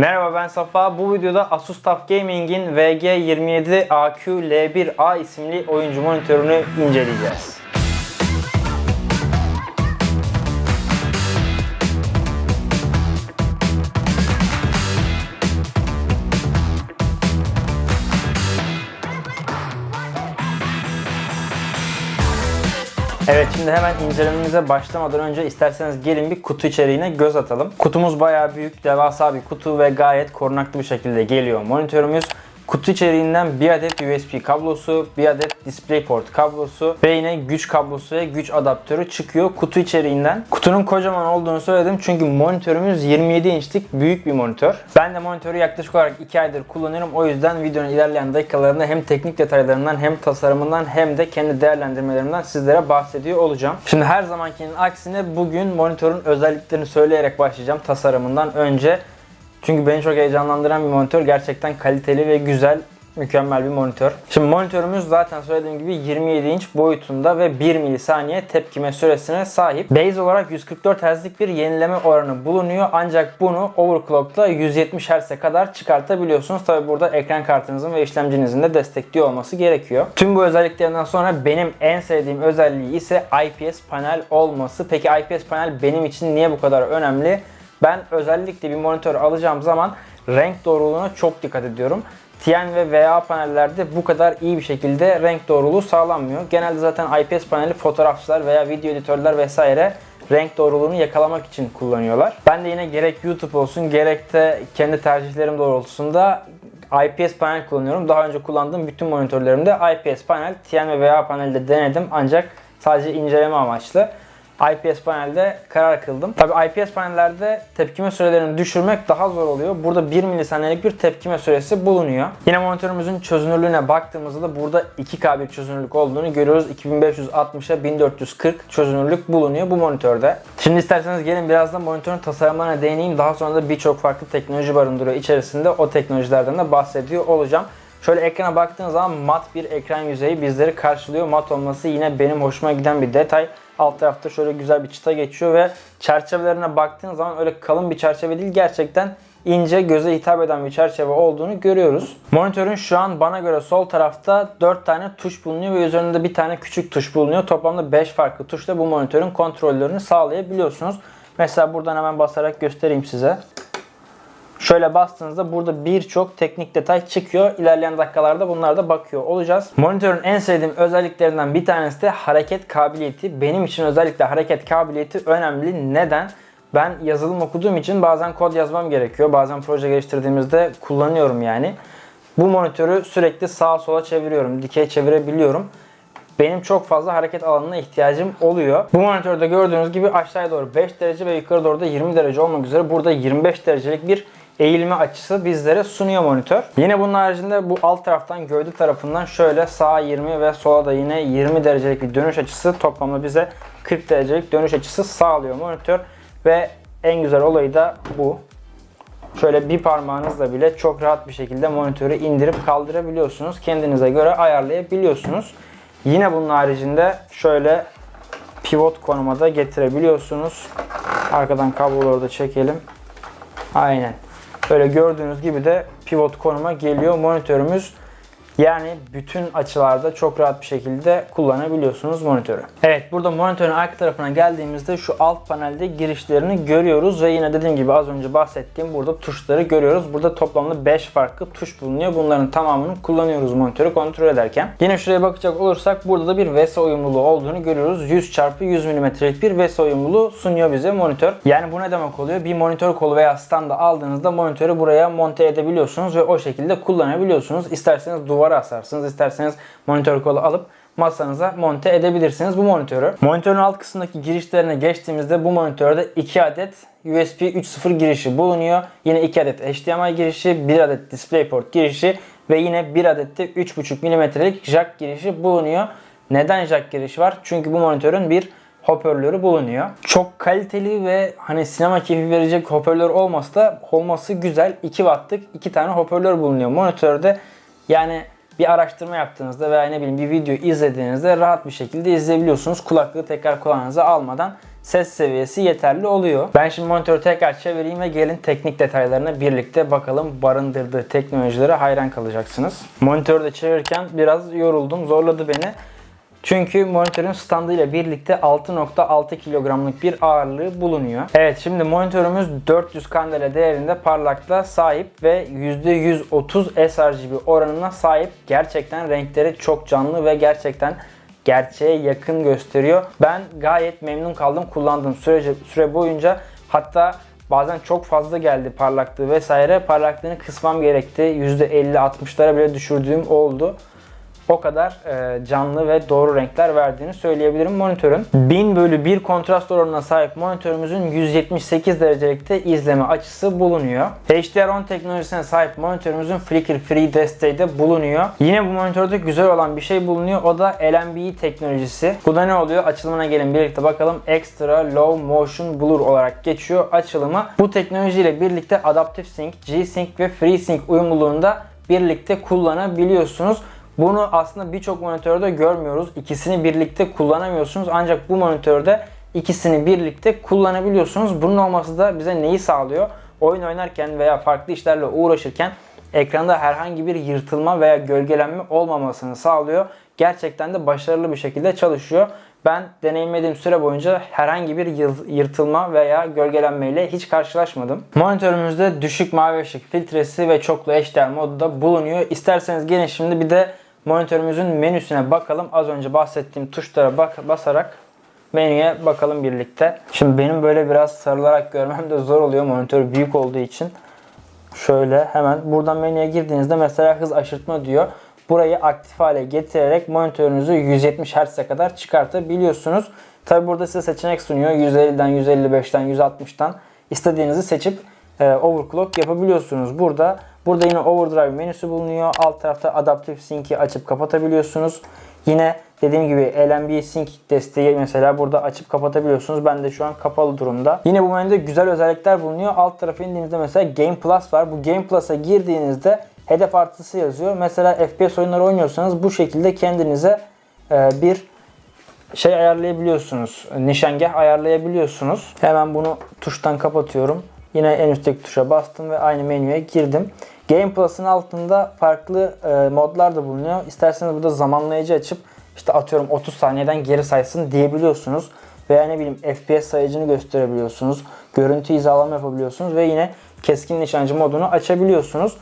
Merhaba ben Safa. Bu videoda Asus TUF Gaming'in VG27AQ-L1A isimli oyuncu monitörünü inceleyeceğiz. Evet şimdi hemen incelememize başlamadan önce isterseniz gelin bir kutu içeriğine göz atalım. Kutumuz bayağı büyük, devasa bir kutu ve gayet korunaklı bir şekilde geliyor monitörümüz. Kutu içeriğinden bir adet USB kablosu, bir adet DisplayPort kablosu ve yine güç kablosu ve güç adaptörü çıkıyor kutu içeriğinden. Kutunun kocaman olduğunu söyledim çünkü monitörümüz 27 inçlik büyük bir monitör. Ben de monitörü yaklaşık olarak 2 aydır kullanıyorum. O yüzden videonun ilerleyen dakikalarında hem teknik detaylarından hem tasarımından hem de kendi değerlendirmelerimden sizlere bahsediyor olacağım. Şimdi her zamankinin aksine bugün monitörün özelliklerini söyleyerek başlayacağım tasarımından önce. Çünkü beni çok heyecanlandıran bir monitör. Gerçekten kaliteli ve güzel, mükemmel bir monitör. Şimdi monitörümüz zaten söylediğim gibi 27 inç boyutunda ve 1 milisaniye tepkime süresine sahip. Base olarak 144 Hz'lik bir yenileme oranı bulunuyor. Ancak bunu overclock'la 170 Hz'e kadar çıkartabiliyorsunuz. Tabi burada ekran kartınızın ve işlemcinizin de destekliyor olması gerekiyor. Tüm bu özelliklerinden sonra benim en sevdiğim özelliği ise IPS panel olması. Peki IPS panel benim için niye bu kadar önemli? Ben özellikle bir monitör alacağım zaman renk doğruluğuna çok dikkat ediyorum. TN ve VA panellerde bu kadar iyi bir şekilde renk doğruluğu sağlanmıyor. Genelde zaten IPS paneli fotoğrafçılar veya video editörler vesaire renk doğruluğunu yakalamak için kullanıyorlar. Ben de yine gerek YouTube olsun gerek de kendi tercihlerim doğrultusunda IPS panel kullanıyorum. Daha önce kullandığım bütün monitörlerimde IPS panel, TN ve VA panelde denedim ancak sadece inceleme amaçlı. IPS panelde karar kıldım. Tabi IPS panellerde tepkime sürelerini düşürmek daha zor oluyor. Burada 1 milisaniyelik bir tepkime süresi bulunuyor. Yine monitörümüzün çözünürlüğüne baktığımızda da burada 2K bir çözünürlük olduğunu görüyoruz. 2560'a 1440 çözünürlük bulunuyor bu monitörde. Şimdi isterseniz gelin biraz da monitörün tasarımlarına değineyim. Daha sonra da birçok farklı teknoloji barındırıyor içerisinde. O teknolojilerden de bahsediyor olacağım. Şöyle ekrana baktığınız zaman mat bir ekran yüzeyi bizleri karşılıyor. Mat olması yine benim hoşuma giden bir detay. Alt tarafta şöyle güzel bir çıta geçiyor ve çerçevelerine baktığınız zaman öyle kalın bir çerçeve değil. Gerçekten ince, göze hitap eden bir çerçeve olduğunu görüyoruz. Monitörün şu an bana göre sol tarafta 4 tane tuş bulunuyor ve üzerinde bir tane küçük tuş bulunuyor. Toplamda 5 farklı tuşla bu monitörün kontrollerini sağlayabiliyorsunuz. Mesela buradan hemen basarak göstereyim size. Şöyle bastığınızda burada birçok teknik detay çıkıyor. İlerleyen dakikalarda bunlara da bakıyor olacağız. Monitörün en sevdiğim özelliklerinden bir tanesi de hareket kabiliyeti. Benim için özellikle hareket kabiliyeti önemli. Neden? Ben yazılım okuduğum için bazen kod yazmam gerekiyor. Bazen proje geliştirdiğimizde kullanıyorum yani. Bu monitörü sürekli sağa sola çeviriyorum. Dikey çevirebiliyorum benim çok fazla hareket alanına ihtiyacım oluyor. Bu monitörde gördüğünüz gibi aşağıya doğru 5 derece ve yukarı doğru da 20 derece olmak üzere burada 25 derecelik bir eğilme açısı bizlere sunuyor monitör. Yine bunun haricinde bu alt taraftan gövde tarafından şöyle sağa 20 ve sola da yine 20 derecelik bir dönüş açısı toplamda bize 40 derecelik dönüş açısı sağlıyor monitör ve en güzel olayı da bu. Şöyle bir parmağınızla bile çok rahat bir şekilde monitörü indirip kaldırabiliyorsunuz. Kendinize göre ayarlayabiliyorsunuz. Yine bunun haricinde şöyle pivot konuma da getirebiliyorsunuz. Arkadan kabloları da çekelim. Aynen. Böyle gördüğünüz gibi de pivot konuma geliyor monitörümüz. Yani bütün açılarda çok rahat bir şekilde kullanabiliyorsunuz monitörü. Evet burada monitörün arka tarafına geldiğimizde şu alt panelde girişlerini görüyoruz ve yine dediğim gibi az önce bahsettiğim burada tuşları görüyoruz. Burada toplamda 5 farklı tuş bulunuyor. Bunların tamamını kullanıyoruz monitörü kontrol ederken. Yine şuraya bakacak olursak burada da bir VESA uyumluluğu olduğunu görüyoruz. 100 x 100 mm'lik bir VESA uyumluluğu sunuyor bize monitör. Yani bu ne demek oluyor? Bir monitör kolu veya standa aldığınızda monitörü buraya monte edebiliyorsunuz ve o şekilde kullanabiliyorsunuz. İsterseniz duvar duvara asarsınız. İsterseniz monitör kolu alıp masanıza monte edebilirsiniz bu monitörü. Monitörün alt kısmındaki girişlerine geçtiğimizde bu monitörde 2 adet USB 3.0 girişi bulunuyor. Yine 2 adet HDMI girişi, 1 adet DisplayPort girişi ve yine 1 adet de 3.5 mm'lik jack girişi bulunuyor. Neden jack girişi var? Çünkü bu monitörün bir hoparlörü bulunuyor. Çok kaliteli ve hani sinema keyfi verecek hoparlör olmasa da olması güzel. 2 wattlık 2 tane hoparlör bulunuyor monitörde. Yani bir araştırma yaptığınızda veya ne bileyim bir video izlediğinizde rahat bir şekilde izleyebiliyorsunuz. Kulaklığı tekrar kulağınıza almadan ses seviyesi yeterli oluyor. Ben şimdi monitörü tekrar çevireyim ve gelin teknik detaylarına birlikte bakalım. Barındırdığı teknolojilere hayran kalacaksınız. Monitörü de çevirirken biraz yoruldum, zorladı beni. Çünkü monitörün standıyla birlikte 6.6 kilogramlık bir ağırlığı bulunuyor. Evet şimdi monitörümüz 400 kandela değerinde parlaklığa sahip ve %130 sRGB oranına sahip. Gerçekten renkleri çok canlı ve gerçekten gerçeğe yakın gösteriyor. Ben gayet memnun kaldım kullandığım sürece, süre boyunca. Hatta bazen çok fazla geldi parlaklığı vesaire. Parlaklığını kısmam gerekti. %50-60'lara bile düşürdüğüm oldu o kadar e, canlı ve doğru renkler verdiğini söyleyebilirim monitörün. 1000 bölü 1 kontrast oranına sahip monitörümüzün 178 derecelikte izleme açısı bulunuyor. HDR10 teknolojisine sahip monitörümüzün flicker free desteği de bulunuyor. Yine bu monitörde güzel olan bir şey bulunuyor. O da LNB teknolojisi. Bu da ne oluyor? Açılımına gelin birlikte bakalım. Extra Low Motion Blur olarak geçiyor açılımı. Bu teknolojiyle birlikte Adaptive Sync, G-Sync ve FreeSync uyumluluğunda birlikte kullanabiliyorsunuz. Bunu aslında birçok monitörde görmüyoruz. İkisini birlikte kullanamıyorsunuz. Ancak bu monitörde ikisini birlikte kullanabiliyorsunuz. Bunun olması da bize neyi sağlıyor? Oyun oynarken veya farklı işlerle uğraşırken ekranda herhangi bir yırtılma veya gölgelenme olmamasını sağlıyor. Gerçekten de başarılı bir şekilde çalışıyor. Ben deneyimlediğim süre boyunca herhangi bir yırtılma veya gölgelenmeyle hiç karşılaşmadım. Monitörümüzde düşük mavi ışık filtresi ve çoklu HDR modu da bulunuyor. İsterseniz gelin şimdi bir de monitörümüzün menüsüne bakalım. Az önce bahsettiğim tuşlara bak basarak menüye bakalım birlikte. Şimdi benim böyle biraz sarılarak görmem de zor oluyor monitör büyük olduğu için. Şöyle hemen buradan menüye girdiğinizde mesela hız aşırtma diyor. Burayı aktif hale getirerek monitörünüzü 170 Hz'e kadar çıkartabiliyorsunuz. Tabi burada size seçenek sunuyor. 150'den, 155'ten, 160'tan istediğinizi seçip e, overclock yapabiliyorsunuz. Burada Burada yine overdrive menüsü bulunuyor. Alt tarafta Adaptive Sync'i açıp kapatabiliyorsunuz. Yine dediğim gibi LNB Sync desteği mesela burada açıp kapatabiliyorsunuz. Ben de şu an kapalı durumda. Yine bu menüde güzel özellikler bulunuyor. Alt tarafa indiğinizde mesela Game Plus var. Bu Game Plus'a girdiğinizde hedef artısı yazıyor. Mesela FPS oyunları oynuyorsanız bu şekilde kendinize e, bir şey ayarlayabiliyorsunuz. Nişangah ayarlayabiliyorsunuz. Hemen bunu tuştan kapatıyorum. Yine en üstteki tuşa bastım ve aynı menüye girdim. Game Plus'ın altında farklı e, modlar da bulunuyor. İsterseniz burada zamanlayıcı açıp işte atıyorum 30 saniyeden geri saysın diyebiliyorsunuz. Veya ne bileyim FPS sayıcını gösterebiliyorsunuz. Görüntü hizalama yapabiliyorsunuz ve yine keskin nişancı modunu açabiliyorsunuz.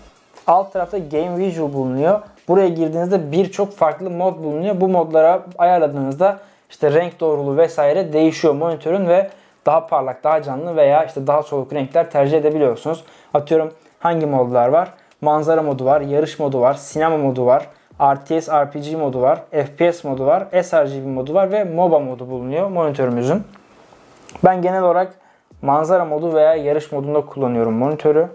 Alt tarafta Game Visual bulunuyor. Buraya girdiğinizde birçok farklı mod bulunuyor. Bu modlara ayarladığınızda işte renk doğruluğu vesaire değişiyor monitörün ve daha parlak, daha canlı veya işte daha soluk renkler tercih edebiliyorsunuz. Atıyorum hangi modlar var? Manzara modu var, yarış modu var, sinema modu var, RTS RPG modu var, FPS modu var, sRGB modu var ve MOBA modu bulunuyor monitörümüzün. Ben genel olarak manzara modu veya yarış modunda kullanıyorum monitörü.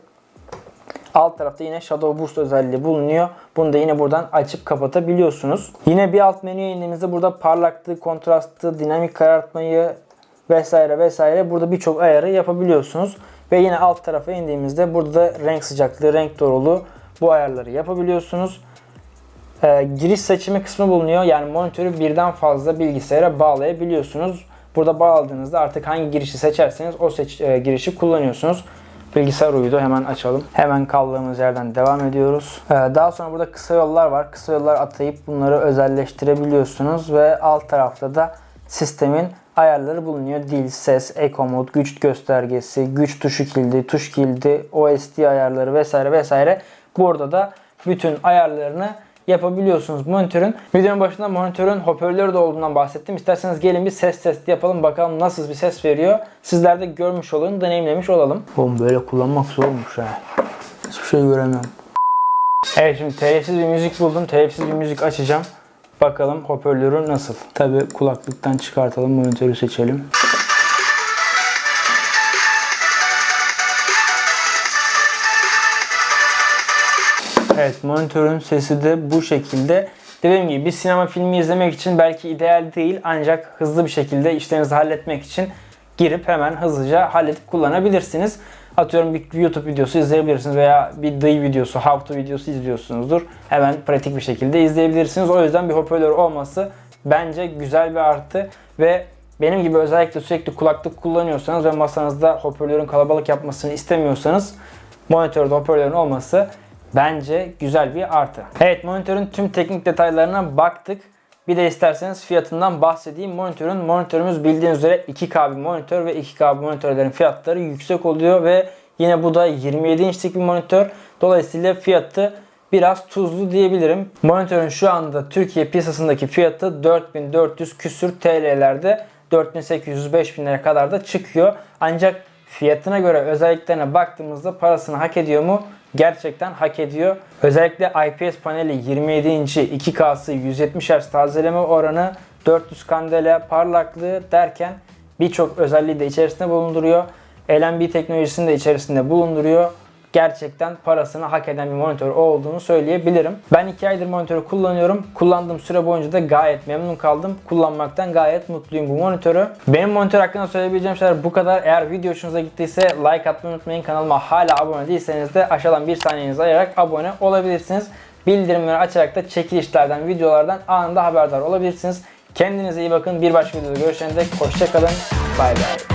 Alt tarafta yine Shadow Boost özelliği bulunuyor. Bunu da yine buradan açıp kapatabiliyorsunuz. Yine bir alt menüye indiğimizde burada parlaklığı, kontrastı, dinamik karartmayı, vesaire vesaire burada birçok ayarı yapabiliyorsunuz. Ve yine alt tarafa indiğimizde burada da renk sıcaklığı, renk doğruluğu bu ayarları yapabiliyorsunuz. Ee, giriş seçimi kısmı bulunuyor. Yani monitörü birden fazla bilgisayara bağlayabiliyorsunuz. Burada bağladığınızda artık hangi girişi seçerseniz o seç, e, girişi kullanıyorsunuz. Bilgisayar uyudu. Hemen açalım. Hemen kaldığımız yerden devam ediyoruz. Ee, daha sonra burada kısa yollar var. Kısa yollar atayıp bunları özelleştirebiliyorsunuz ve alt tarafta da sistemin ayarları bulunuyor. Dil, ses, eco mod, güç göstergesi, güç tuşu kilidi, tuş kilidi, OSD ayarları vesaire vesaire. Burada da bütün ayarlarını yapabiliyorsunuz monitörün. Videonun başında monitörün hoparlörü de olduğundan bahsettim. İsterseniz gelin bir ses testi yapalım. Bakalım nasıl bir ses veriyor. Sizler de görmüş olun, deneyimlemiş olalım. Oğlum böyle kullanmak zormuş ha. Hiçbir şey göremiyorum. Evet şimdi telifsiz bir müzik buldum. Telifsiz bir müzik açacağım. Bakalım hoparlörü nasıl? Tabi kulaklıktan çıkartalım monitörü seçelim. Evet monitörün sesi de bu şekilde. Dediğim gibi bir sinema filmi izlemek için belki ideal değil ancak hızlı bir şekilde işlerinizi halletmek için girip hemen hızlıca halledip kullanabilirsiniz. Atıyorum bir YouTube videosu izleyebilirsiniz veya bir dayı videosu, how to videosu izliyorsunuzdur. Hemen pratik bir şekilde izleyebilirsiniz. O yüzden bir hoparlör olması bence güzel bir artı ve benim gibi özellikle sürekli kulaklık kullanıyorsanız ve masanızda hoparlörün kalabalık yapmasını istemiyorsanız monitörde hoparlörün olması bence güzel bir artı. Evet monitörün tüm teknik detaylarına baktık. Bir de isterseniz fiyatından bahsedeyim. Monitörün monitörümüz bildiğiniz üzere 2K bir monitör ve 2K bir monitörlerin fiyatları yüksek oluyor ve yine bu da 27 inçlik bir monitör. Dolayısıyla fiyatı biraz tuzlu diyebilirim. Monitörün şu anda Türkiye piyasasındaki fiyatı 4400 küsür TL'lerde 4800-5000'lere kadar da çıkıyor. Ancak fiyatına göre özelliklerine baktığımızda parasını hak ediyor mu? Gerçekten hak ediyor. Özellikle IPS paneli 27 inci 2K'sı 170 Hz tazeleme oranı 400 kandela parlaklığı derken birçok özelliği de içerisinde bulunduruyor. LNB teknolojisini de içerisinde bulunduruyor gerçekten parasını hak eden bir monitör olduğunu söyleyebilirim. Ben 2 aydır monitörü kullanıyorum. Kullandığım süre boyunca da gayet memnun kaldım. Kullanmaktan gayet mutluyum bu monitörü. Benim monitör hakkında söyleyebileceğim şeyler bu kadar. Eğer video hoşunuza gittiyse like atmayı unutmayın. Kanalıma hala abone değilseniz de aşağıdan bir saniyenizi ayırarak abone olabilirsiniz. Bildirimleri açarak da çekilişlerden, videolardan anında haberdar olabilirsiniz. Kendinize iyi bakın. Bir başka videoda görüşene dek hoşçakalın. Bay bay.